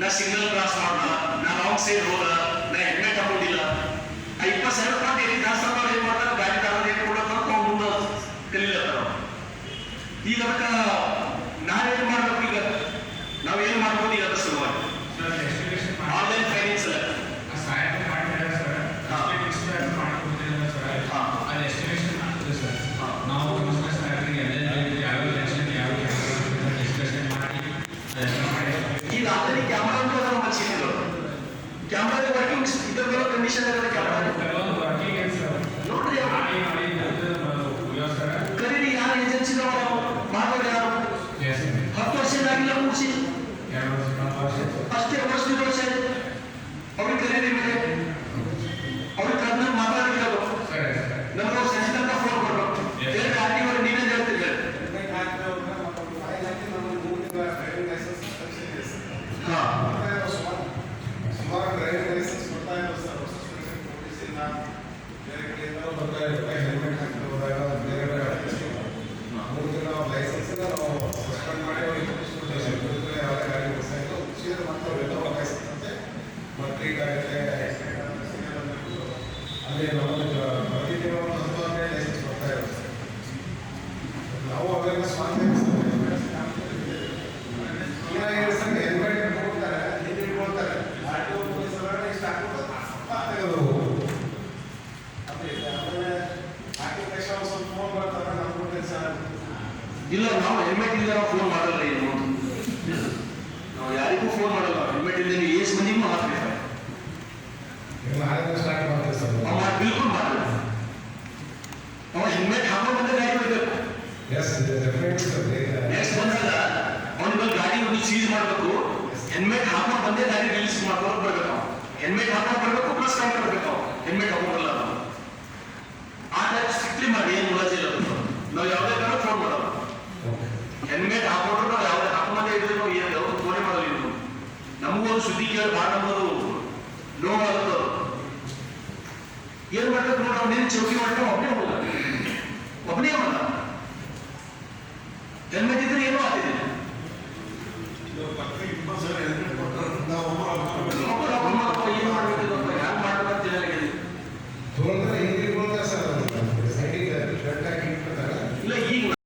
ನಾ signal cross ಮಾಡ ನಾ ರಾಂಗ್ ಸೈಡ್ ಹೋದ ನಾ ಹೆಲ್ಮೆಟ್ ಹಾಕೊಂಡಿಲ್ಲ ಆ ಇಪ್ಪತ್ತು ಸಾವಿರ ರೂಪಾಯಿ ಏನ್ ದಾಸರ ಏನ್ ಮಾಡ್ತಾರೆ ಗಾಡಿ ಈ ಅಂತ ಮುಂದೆ ಈಗ ಕ್ಯಾಮರಾ ಕ್ಯಾಮ್ರಾ ಅಂತ ಅದನ್ನ ಮಚ್ಚಿದ್ರು ಕ್ಯಾಮ್ರಾದ ವರ್ಕಿಂಗ್ ಇದರ ಕಂಡೀಷನ್ ಇರೋದು ಕ್ಯಾಮ್ರಾ ಕೆಲವೊಂದು ವರ್ಕಿಂಗ್ ಏನು ಸರ್ ನೋಡ್ರಿ ಖರೀದಿ ಮಾಡಿ ಮಾಡಿ ಉಪಯೋಗ ಸರ್ ಯಾರು ಏಜೆನ್ಸಿದವರು ಮಾಡೋರು ಯಾರು ಎಸ್ ಹತ್ತು ವರ್ಷ ಆಗಿಲ್ಲ ಮುಗಿಸಿ ಸುಮಾರು ಡ್ರೈವಿಂಗ್ ಲೈಸೆನ್ಸ್ ಕೊಡ್ತಾ ಇದ್ದಾರೆ ಸರ್ ಹೊಸ ಸ್ಪೆಷಲ್ ನೋಟಿಸಿಂದ ಬೇರೆ ಕಡೆಯಿಂದ ಬರ್ತಾ ಇದ್ದಾರೆ ಹೆಲ್ಮೆಟ್ ಹಾಕಿರೋದಾಗ ಬೇರೆ ಬೇರೆ ಅಡ್ರೆಸ್ಗೆ ಮೂರು ದಿನ ಲೈಸೆನ್ಸ್ ನಾವು ಸಸ್ಪೆಂಡ್ ಮಾಡಿ ಅವ್ರಿಗೆ ನೋಟಿಸ್ ಕೊಡ್ತೀವಿ ಸರ್ ವಿರುದ್ಧ ಯಾವುದೇ ಗಾಡಿ ಓಡಿಸ್ತಾ ಇಲ್ಲ ಉಚಿತ ಮತ್ತು ರಿನೋವ ಲೈಸೆನ್ಸ್ ಅಂತೆ ಮತ್ತು ಟ್ರೀಟ್ ಆಗುತ್ತೆ ಆಕ್ಸಿಡೆಂಟ್ ಆಗುತ್ತೆ ಸಿಗಲ್ಲ ಅಂದ್ಬಿಟ್ಟು ಅಲ್ಲಿ ನಾವು ಪ್ರತಿದಿನ ಒಂದು ಹತ್ತು ಹದಿನೈದು ಲೈಸೆನ್ಸ್ ಕೊಡ್ತಾ ಇದ್ದಾರೆ ಸರ್ ನಾವು ಅವೇರ್ನೆಸ್ ಮಾಡ್ತೇವೆ ಇಲ್ಲ ನಾವು ಹೆಲ್ಮೆಟ್ ಇಲ್ಲದೆ ನಾವು ಫೋನ್ ಮಾಡಲ್ಲ ಏನು? ನಾವು ಯಾರಿಗೂ ಫೋನ್ ಮಾಡಲ್ಲ. ಹೆಲ್ಮೆಟ್ ಇಲ್ಲದೆ ನೀವು ಏಸ್ ಮಂದಿಗೂ ಹಾಕ್ಬೇಕು ಬಿಲ್ಕುಲ್ ಮಾಡಲ್ಲ ಅವ ಹೆಲ್ಮೆಟ್ ಹಾಕೋ ಬಂದ ಗಾಡಿ ಹೊಡಿಬೇಕು ನೆಕ್ಸ್ಟ್ ಬಂದಾಗ ಅವನಿಗೆ ಗಾಡಿ ಒಂದು ಸೀಸ್ ಮಾಡಬೇಕು. ಹೆಲ್ಮೆಟ್ ಹಾಕೋ ಬಂದೇ ಗಾಡಿ ರಿಲೀಸ್ ಮಾಡ್ಕೊಂಡು ಬರ್ಬೇಕು ಹೆಲ್ಮೆಟ್ ಹಾಕೊಂಡು ಬರ್ಬೇಕು ಪ್ಲಸ್ ಟೈಮ್ ಬರ್ಬೇಕು ಹೆಲ್ಮೆಟ್ ಹಾಕೊಂಡಲ್ಲ ಹೆಲ್ಮೆಟ್ ಹಾಕೊಂಡ್ರು ನಾವು ಯಾವುದೇ ಹಾಕೊಂಡೇ ಇದ್ರೆ ನಾವು ಏನು ಯಾವುದು ಫೋನೇ ಮಾಡಲ್ಲ ಇನ್ನು ನಮಗೂ ಒಂದು ಸುದ್ದಿ ಕೇಳಿ ಭಾಳ ನಮ್ಮದು ನೋವಾಗುತ್ತೆ ಏನ್ ಮಾಡ್ಬೇಕು ನೋಡಿ ಅವ್ನೇನು ಚೌಕಿ ಮಾಡ್ಕೊಂಡು ಒಬ್ಬನೇ ಹೋಗಲ್ಲ ಒಬ್ಬನೇ ಹೋಗಲ್ಲ